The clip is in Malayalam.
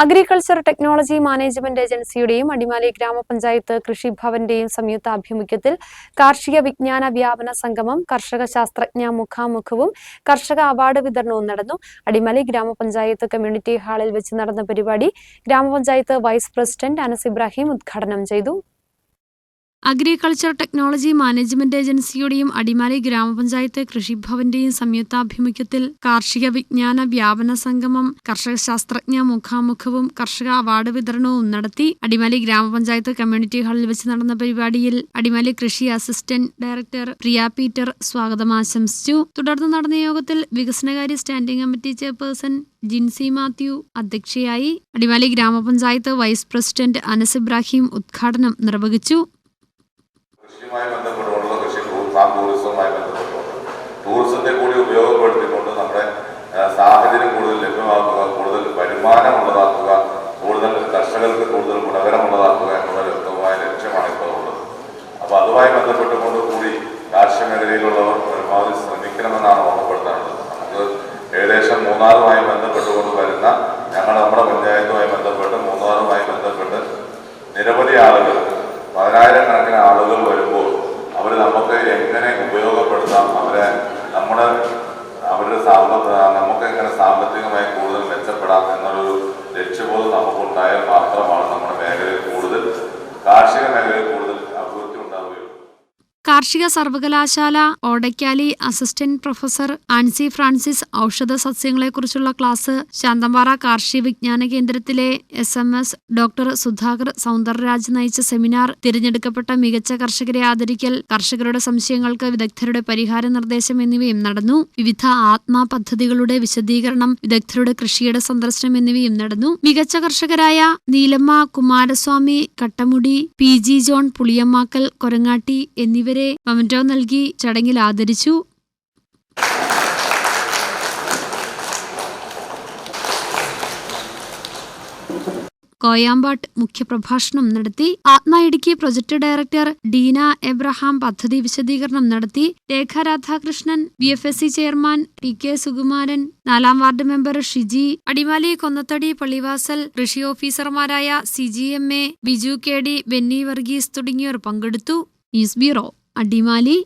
അഗ്രികൾച്ചർ ടെക്നോളജി മാനേജ്മെന്റ് ഏജൻസിയുടെയും അടിമാലി ഗ്രാമപഞ്ചായത്ത് കൃഷിഭവന്റെയും സംയുക്താഭിമുഖ്യത്തിൽ കാർഷിക വിജ്ഞാന വ്യാപന സംഗമം കർഷക ശാസ്ത്രജ്ഞ മുഖാമുഖവും കർഷക അവാർഡ് വിതരണവും നടന്നു. അടിമാലി ഗ്രാമപഞ്ചായത്ത് കമ്മ്യൂണിറ്റി ഹാളിൽ വെച്ച് നടന്ന പരിപാടി ഗ്രാമപഞ്ചായത്ത് വൈസ് പ്രസിഡന്റ് അനസ് ഇബ്രാഹിം ഉദ്ഘാടനം ചെയ്തു. അഗ്രികൾച്ചർ ടെക്നോളജി മാനേജ്മെന്റ് ഏജൻസിയുടെയും അടിമാലി ഗ്രാമപഞ്ചായത്ത് കൃഷിഭവന്റെയും സംയുക്താഭിമുഖ്യത്തിൽ കാർഷിക വിജ്ഞാന വ്യാപന സംഗമം കർഷക ശാസ്ത്രജ്ഞ മുഖാമുഖവും കർഷക അവാർഡ് വിതരണവും നടത്തി അടിമാലി ഗ്രാമപഞ്ചായത്ത് കമ്മ്യൂണിറ്റി ഹാളിൽ വെച്ച് നടന്ന പരിപാടിയിൽ അടിമാലി കൃഷി അസിസ്റ്റന്റ് ഡയറക്ടർ പ്രിയ പീറ്റർ സ്വാഗതം ആശംസിച്ചു. തുടർന്ന് നടന്ന യോഗത്തിൽ വികസനകാര്യ standing committee chairperson Jinsy Mathew അധ്യക്ഷയായി അടിമാലി ഗ്രാമപഞ്ചായത്ത് വൈസ് പ്രസിഡന്റ് അനസ് ഇബ്രാഹിം ഉദ്ഘാടനം നിർവഹിച്ചു. കൃഷിയുമായി ബന്ധപ്പെട്ടുകൊണ്ടുള്ള കൃഷി ഫാം ടൂറിസവുമായി ബന്ധപ്പെട്ടുകൊണ്ട്. ടൂറിസത്തെ കൂടി ഉപയോഗപ്പെടുത്തിക്കൊണ്ട് നമ്മുടെ സാഹചര്യം കൂടുതൽ ലഭ്യമാക്കുക കൂടുതൽ വരുമാനമുള്ളതാക്കുക കൂടുതൽ കർഷകർക്ക് കൂടുതൽ ഗുണകരമുള്ളതാക്കുക എന്നുള്ള വ്യക്തമായ ലക്ഷ്യമാണ് ഇപ്പോൾ ഉള്ളത്. അപ്പോൾ അതുമായി ബന്ധപ്പെട്ടുകൊണ്ട് കൂടി കാർഷിക മേഖലയിലുള്ളവർ പരമാവധി ശ്രമിക്കണമെന്നാണ് ഓർമ്മപ്പെടുത്താനുള്ളത്. നമുക്ക് ഏകദേശം മൂന്നാറുമായി ബന്ധപ്പെട്ടുകൊണ്ട് വരുന്ന നമ്മുടെ അവരുടെ സാമ്പത്തിക നമുക്ക് എങ്ങനെ സാമ്പത്തികമായി കൂടുതൽ മെച്ചപ്പെടാം എന്നൊരു കാർഷിക സർവകലാശാല ഓടയ്ക്കാലി അസിസ്റ്റന്റ് പ്രൊഫസർ ആൻസി ഫ്രാൻസിസ് ഔഷധ സസ്യങ്ങളെക്കുറിച്ചുള്ള ക്ലാസ് ശാന്തമ്പാറ കാർഷിക വിജ്ഞാന കേന്ദ്രത്തിലെ S M S doctor Sudhakar Soundarraj നയിച്ച സെമിനാർ തിരഞ്ഞെടുക്കപ്പെട്ട മികച്ച കർഷകരെ ആദരിക്കൽ കർഷകരുടെ സംശയങ്ങൾക്ക് വിദഗ്ധരുടെ പരിഹാര നിർദ്ദേശം എന്നിവയും നടന്നു. വിവിധ ആത്മാ പദ്ധതികളുടെ വിശദീകരണം വിദഗ്ധരുടെ കൃഷിയുടെ സന്ദർശനം എന്നിവയും നടന്നു. മികച്ച കർഷകരായ നീലമ്മ കുമാരസ്വാമി കട്ടമുടി പി ജി ജോൺ പുളിയമ്മാക്കൽ കൊരങ്ങാട്ടി എന്നിവരെ മൊമെന്റോ നൽകി ചടങ്ങിൽ ആദരിച്ചു. കോയാമ്പാട്ട് മുഖ്യപ്രഭാഷണം നടത്തി ATMA Idukki project director Deena Abraham പദ്ധതി വിശദീകരണം നടത്തി Rekha Radhakrishnan B F S C chairman P K Sukumaran നാലാം വാർഡ് മെമ്പർ ഷിജി അടിമാലി കൊന്നത്തടി പള്ളിവാസൽ കൃഷി ഓഫീസർമാരായ C G M A Biju K D Benny Varghese തുടങ്ങിയവർ പങ്കെടുത്തു. News bureau. അടിമാലി